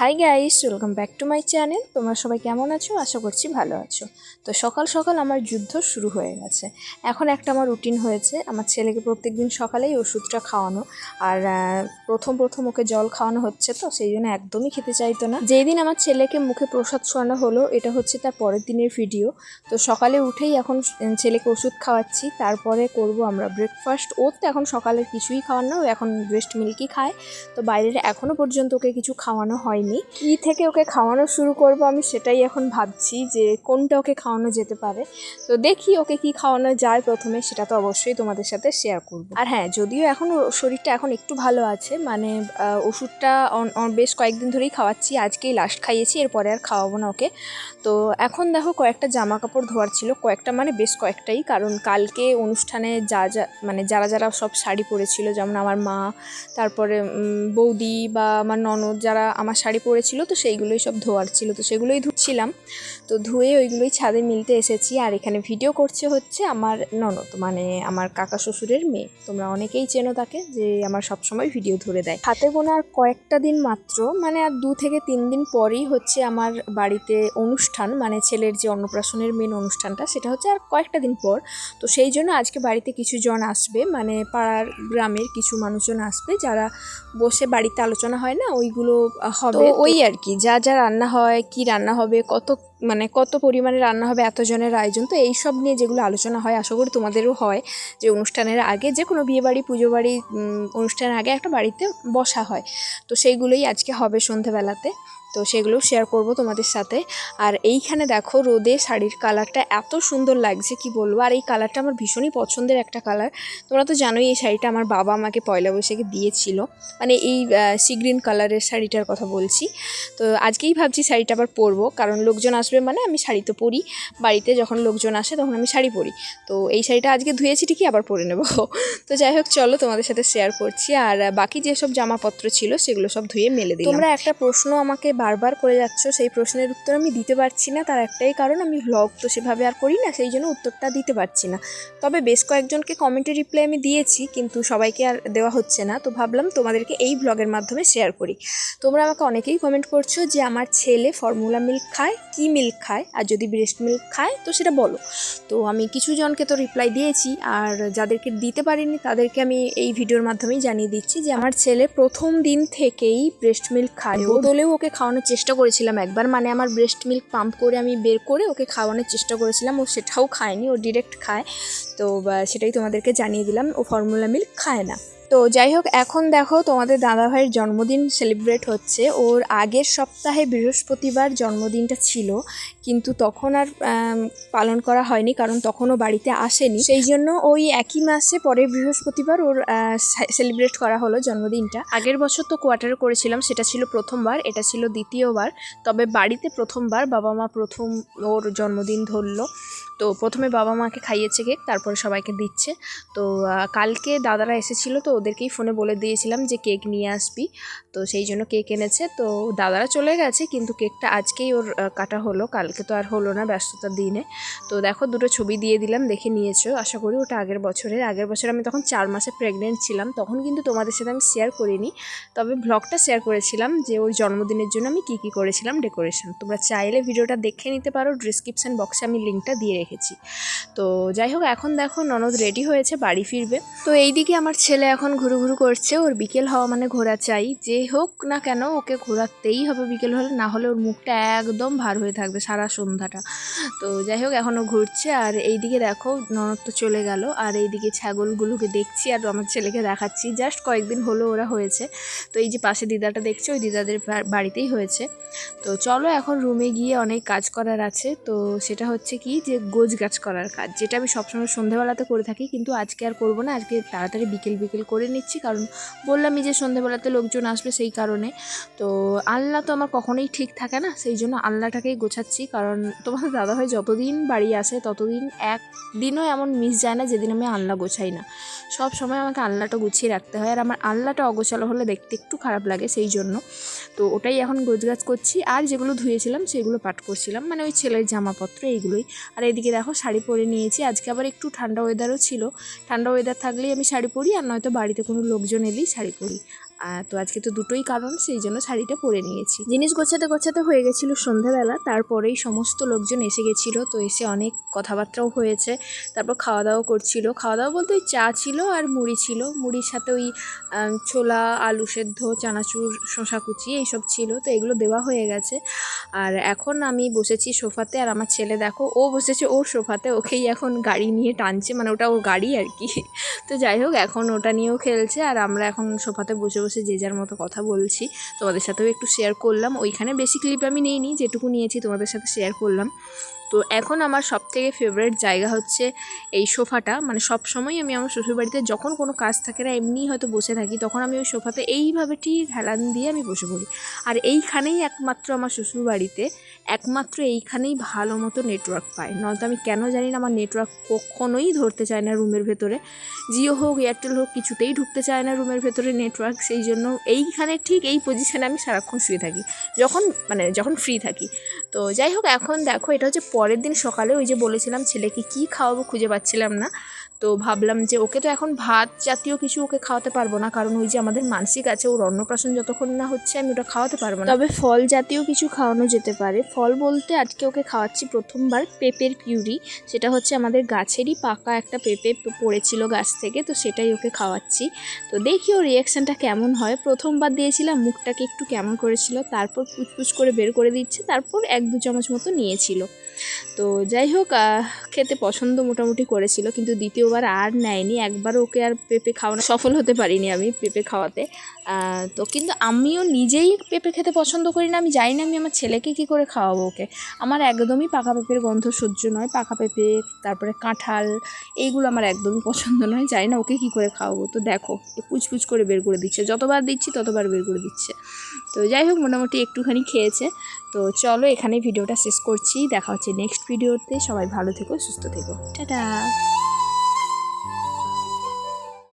Hi guys welcome back to my channel তোমরা সবাই কেমন আছো? আশা করছি ভালো আছো। তো সকাল সকাল আমার যুদ্ধ শুরু হয়ে গেছে। এখন একটা আমার রুটিন হয়েছে। আমার ছেলেকে প্রত্যেক দিন সকালেই ওষুধটা খাওয়ানো। আর প্রথম প্রথম ওকে জল খাওয়ানো হচ্ছে তো, সেই জন্য একদমই খেতে চাইতো না। যেই দিন আমার ছেলেকে মুখে প্রসাদ শোয়ানো হলো, এটা হচ্ছে তার পরের দিনের ভিডিও তো সকালে উঠেই এখন ছেলেকে ওষুধ খাওয়াচ্ছি। তারপরে করব আমরা ব্রেকফাস্ট ওর তো এখন সকালের কিছুই খাওয়ানো এখন ব্রেস্ট মিল্কই খায়। তো বাইরের এখনও পর্যন্ত ওকে কিছু খাওয়ানো হয়নি কি থেকে ওকে খাওয়ানো শুরু করব আমি সেটাই এখন ভাবছি যে কোনটা ওকে খাওয়ানো যেতে পারে। তো দেখি ওকে কি খাওয়ানো যায় প্রথমে, সেটা তো অবশ্যই তোমাদের সাথে শেয়ার করব। আর হ্যাঁ যদিও এখন শরীরটা এখন একটু ভালো আছে মানে ওষুধটা বেশ কয়েকদিন ধরেই খাওয়াচ্ছি, আজকেই লাস্ট খাইয়েছি, এরপরে আর খাওয়াবো না ওকে। তো এখন দেখো কয়েকটা জামা কাপড় ধোয়ার ছিল, কয়েকটা মানে বেশ কয়েকটাই, কারণ কালকে অনুষ্ঠানে যা যা মানে যারা যারা সব শাড়ি পরেছিল, যেমন আমার মা, তারপরে বৌদি বা আমার ননদ, যারা আমার শাড়ি পরেছিল তো সেইগুলোই সব ধোয়ার ছিল তো সেগুলোই ধুচ্ছিলাম। তো ধুয়ে ওইগুলোই ছাদে মিলতে এসেছি আর এখানে ভিডিও করছে হচ্ছে আমার ননদ মানে আমার কাকা শ্বশুরের মেয়ে। তোমরা অনেকেই চেনো তাকে যে আমার সবসময় ভিডিও ধরে দেয়। হাতে গোনা আর কয়েকটা দিন মাত্র মানে আর দু থেকে তিন দিন পরেই হচ্ছে আমার বাড়িতে অনুষ্ঠান মানে ছেলের যে অন্নপ্রাশনের মেন অনুষ্ঠানটা সেটা হচ্ছে আর কয়েকটা দিন পর। তো সেই জন্য আজকে বাড়িতে কিছু জন আসবে মানে পাড়ার গ্রামের কিছু মানুষজন আসবে যারা বসে বাড়িতে আলোচনা হয় না ওইগুলো আহ, হবে তো ওই আর কি যা যা রান্না হয় কি রান্না হবে কত মানে কত পরিমাণে রান্না হবে এতজনের আয়োজন তো এইসব নিয়ে যেগুলো আলোচনা হয় আশা করি তোমাদেরও হয় যে অনুষ্ঠানের আগে যে কোনো বিয়ে বাড়ি পুজো বাড়ি অনুষ্ঠানের আগে একটা বাড়িতে বসা হয় তো সেইগুলোই আজকে হবে সন্ধেবেলাতে। তো সেগুলো শেয়ার করব তোমাদের সাথে। আর এইখানে দেখো রোদে শাড়ির কালারটা এত সুন্দর লাগছে, কি বলব? আর এই কালারটা আমার ভীষণই পছন্দের একটা কালার তোমরা তো জানোই এই শাড়িটা আমার বাবা আমাকে পয়লা বৈশাখে দিয়েছিল। মানে এই সি গ্রিন কালারের শাড়িটার কথা বলছি। তো আজকেই ভাবছি শাড়িটা আবার পরবো, কারণ লোকজন আসবে মানে আমি শাড়ি তো পরি। বাড়িতে যখন লোকজন আসে তখন আমি শাড়ি পরি। তো এই শাড়িটা আজকে ধুয়েছি ঠিকই, আবার পরে নেব। তো যাই হোক, চলো তোমাদের সাথে শেয়ার করছি। আর বাকি যেসব জামাপত্র ছিল সেগুলো সব ধুয়ে মেলে দিই তোমরা একটা প্রশ্ন আমাকে বারবার করে যাচ্ছ সেই প্রশ্নের উত্তর আমি দিতে পারছি না। তার একটাই কারণ আমি ভ্লগ তো সেভাবে আর করি না সেই জন্য উত্তরটা দিতে পারছি না। তবে বেশ কয়েকজনকে কমেন্টে রিপ্লাই আমি দিয়েছি কিন্তু সবাইকে আর দেওয়া হচ্ছে না। তো ভাবলাম তোমাদেরকে এই ব্লগের মাধ্যমে শেয়ার করি। তোমরা আমাকে অনেকেই কমেন্ট করছ যে আমার ছেলে ফর্মুলা মিল্ক খায় কি মিল্ক খায়? আর যদি ব্রেস্ট মিল্ক খায় তো সেটা বলো। তো আমি কিছু জনকে তো রিপ্লাই দিয়েছি আর যাদেরকে দিতে পারিনি তাদেরকে আমি এই ভিডিওর মাধ্যমেই জানিয়ে দিচ্ছি যে আমার ছেলে প্রথম দিন থেকেই ব্রেস্ট মিল্ক খায়। বোতলেও ওকে খাওয়ানোর চেষ্টা করেছিলাম একবার। মানে আমার ব্রেস্ট মিল্ক পাম্প করে আমি বের করে ওকে খাওয়ানোর চেষ্টা করেছিলাম। ও সেটাও খায়নি, ও ডিরেক্ট খায়। তো সেটাই তোমাদেরকে জানিয়ে দিলাম, ও ফর্মুলা মিল্ক খায় না। তো যাই হোক, এখন দেখো তোমাদের দাদাভাইয়ের জন্মদিন সেলিব্রেট হচ্ছে। ওর আগের সপ্তাহে বৃহস্পতিবার জন্মদিনটা ছিল, কিন্তু তখন আর পালন করা হয়নি, কারণ তখনও বাড়িতে আসেনি। সেই জন্য ওই একই মাসে পরের বৃহস্পতিবার ওর সেলিব্রেট করা হলো জন্মদিনটা। আগের বছর তো কোয়ার্টারে করেছিলাম, সেটা ছিল প্রথমবার, এটা ছিল দ্বিতীয়বার। তবে বাড়িতে প্রথমবার বাবা মা প্রথম ওর জন্মদিন ধরলো। তো প্রথমে বাবা মাকে খাইয়েছে কেক, তারপরে সবাইকে দিচ্ছে। তো কালকে দাদারা এসেছিল, তো ওদেরকেই ফোনে বলে দিয়েছিলাম যে কেক নিয়ে আসবি। তো সেই জন্য কেক এনেছে। তো দাদারা চলে গেছে, কিন্তু কেকটা আজকেই ওর কাটা হলো। কালকে তো আর হলো না ব্যস্ততার দিনে। তো দেখো দুটো ছবি দিয়ে দিলাম, দেখে নিয়েছো। আশা করি ওটা আগের বছরের। আগের বছর আমি তখন চার মাসে প্রেগনেন্ট ছিলাম। তখন কিন্তু তোমাদের সাথে আমি শেয়ার করিনি। তবে ব্লগটা শেয়ার করেছিলাম যে ওর জন্মদিনের জন্য আমি কী কী করেছিলাম ডেকোরেশন তোমরা চাইলে ভিডিওটা দেখে নিতে পারো। ডিসক্রিপশান বক্সে আমি লিঙ্কটা দিয়ে রেখেছি। তো যাই হোক, এখন দেখো ননদ রেডি হয়েছে, বাড়ি ফিরবে। তো এইদিকে আমার ছেলে এখন ঘুরু ঘুরু করছে, ওর বিকেল হওয়া মানে ঘোরা চাই। যে হোক না কেন, ওকে ঘোরাতেই হবে বিকেল হলে, না হলে ওর মুখটা একদম ভার হয়ে থাকবে সারা সন্ধ্যাটা। তো যাই হোক এখনও ঘুরছে, আর এইদিকে দেখো, ননদ তো চলে গেল। আর এইদিকে ছাগলগুলোকে দেখছি, আর আমার ছেলেকে দেখাচ্ছি। জাস্ট কয়েকদিন হলো ওরা হয়েছে। তো এই যে পাশে দিদাটা দেখছি, ওই দিদাদের বাড়িতেই হয়েছে। তো চলো এখন রুমে গিয়ে অনেক কাজ করার আছে। তো সেটা হচ্ছে কি যে গোজ গাছ করার কাজ। যেটা আমি সবসময় সন্ধ্যাবেলাতে করে থাকি, কিন্তু আজকে আর করব না। আজকে তাড়াতাড়ি বিকেল বিকেল করে নিচ্ছি, কারণ বললামই যে সন্ধেবেলাতে লোকজন আসবে সেই কারণে। তো আলনা তো আমার কখনোই ঠিক থাকে না, সেই জন্য আলনাটাকেই গোছাচ্ছি, কারণ তোমাদের দাদাভাই যতদিন বাড়ি আসে ততদিন একদিনও এমন মিস যায় না যেদিন আমি আলনা গোছাই না। সব সময় আমাকে আলনাটা গুছিয়ে রাখতে হয়, আর আমার আলনাটা অগোছালো হলে দেখতে একটু খারাপ লাগে সেই জন্য। তো ওটাই এখন গোছগাছ করছি, আর যেগুলো ধুয়েছিলাম সেগুলো পাঠ করছিলাম মানে ওই ছেলের জামাপত্র এইগুলোই। আর এদিকে দেখো শাড়ি পরে নিয়েছি, আজকে আবার একটু ঠান্ডা ওয়েদারও ছিল। ঠান্ডা ওয়েদার থাকলেই আমি শাড়ি পরি, আর নয়তো বাড়িতে কোনো লোকজন এলেই শাড়ি পরি। তো আজকে তো দুটোই কারণ, সেই জন্য শাড়িটা পরে নিয়েছি। জিনিস গোছাতে গোছাতে হয়ে গেছিল সন্ধ্যাবেলা, তারপরেই সমস্ত লোকজন এসে গেছিল, তো এসে অনেক কথাবার্তাও হয়েছে। তারপর খাওয়া দাওয়া করছিল। খাওয়া দাওয়া বলতে ওই চা ছিল আর মুড়ি ছিল। মুড়ির সাথে ওই ছোলা, আলু সেদ্ধ, চানাচুর শশা কুচি এইসব ছিল, তো এগুলো দেওয়া হয়ে গেছে। আর এখন আমি বসেছি সোফাতে আর আমার ছেলে দেখো, ও বসেছে ওর সোফাতে, ওকেই এখন গাড়ি নিয়ে টানছে মানে ওটা ওর গাড়ি আর কি। তো যাই হোক, এখন ওটা নিয়েও খেলছে আর আমরা এখন সোফাতে বসে বসে যে যার মতো কথা বলছি, তোমাদের সাথেও একটু শেয়ার করলাম। ওইখানে বেশি ক্লিপ আমি নিইনি, যেটুকু নিয়েছি তোমাদের সাথে শেয়ার করলাম। তো এখন আমার সব থেকে ফেভারিট জায়গা হচ্ছে এই সোফাটা। মানে সব সময় আমি আমার শ্বশুরবাড়িতে যখন কোনো কাজ থাকে না এমনি হয়তো বসে থাকি, তখন আমি ওই সোফাতে এইভাবে ঠিক হেলান দিয়ে আমি বসে পড়ি। আর এইখানেই একমাত্র আমার শ্বশুরবাড়িতে একমাত্র এইখানেই ভালো মতো নেটওয়ার্ক পায়। নয়তো আমি কেন জানি না আমার নেটওয়ার্ক কখনোই ধরতে চায় না রুমের ভেতরে। জিও হোক, এয়ারটেল হোক, কিছুতেই ঢুকতে চায় না রুমের ভেতরে নেটওয়ার্ক সেই জন্য এইখানে ঠিক এই পজিশানে আমি সারাক্ষণ শুয়ে থাকি। যখন মানে যখন ফ্রি থাকি। তো যাই হোক, এখন দেখো, এটা হচ্ছে পরের দিন সকালে ওই যে বলেছিলাম ছেলেকে, কি খাওয়াবো খুঁজে পাচ্ছিলাম না। তো ভাবলাম যে ওকে তো এখন ভাত জাতীয় কিছু ওকে খাওয়াতে পারব না, কারণ ওই যে আমাদের মানসিক আছে, ওর অন্নপ্রাশন যতক্ষণ না হচ্ছে আমি ওটা খাওয়াতে পারব না। তবে ফল জাতীয় কিছু খাওয়ানো যেতে পারে। ফল বলতে আজকে ওকে খাওয়াচ্ছি প্রথমবার পেঁপের পিউরি, সেটা হচ্ছে আমাদের গাছেরই পাকা একটা পেঁপে পড়েছিল গাছ থেকে, তো সেটাই ওকে খাওয়াচ্ছি। তো দেখি ওর রিয়াকশানটা কেমন হয়। প্রথমবার দিয়েছিলাম, মুখটাকে একটু কেমন করেছিল, তারপর পুচপুচ করে বের করে দিচ্ছে, তারপর এক দু চামচ মতো নিয়েছিল। তো যাই হোক খেতে পছন্দ মোটামুটি করেছিল, কিন্তু দ্বিতীয়বার আর নেয়নি। একবার ওকে আর পেঁপে খাওয়ানো সফল হতে পারিনি আমি পেঁপে খাওয়াতে। তো কিন্তু আমিও নিজেই পেঁপে খেতে পছন্দ করি না, আমি জানি না আমি আমার ছেলেকে কী করে খাওয়াবো ওকে। আমার একদমই পাকা পেঁপের গন্ধ সহ্য নয়, পাকা পেঁপে, তারপরে কাঁঠাল, এইগুলো আমার একদমই পছন্দ নয়, জানি না ওকে কী করে খাওয়াবো। তো দেখো পুচপুচ করে বের করে দিচ্ছে, যতবার দিচ্ছি ততবার বের করে দিচ্ছে। তো যাই হোক, মোটামুটি একটুখানি খেয়েছে। তো চলো এখানে ভিডিওটা শেষ করছি, দেখা হচ্ছে নেক্সট ভিডিওতে সবাই ভালো থেকো সুস্থ থেকো। টাটা!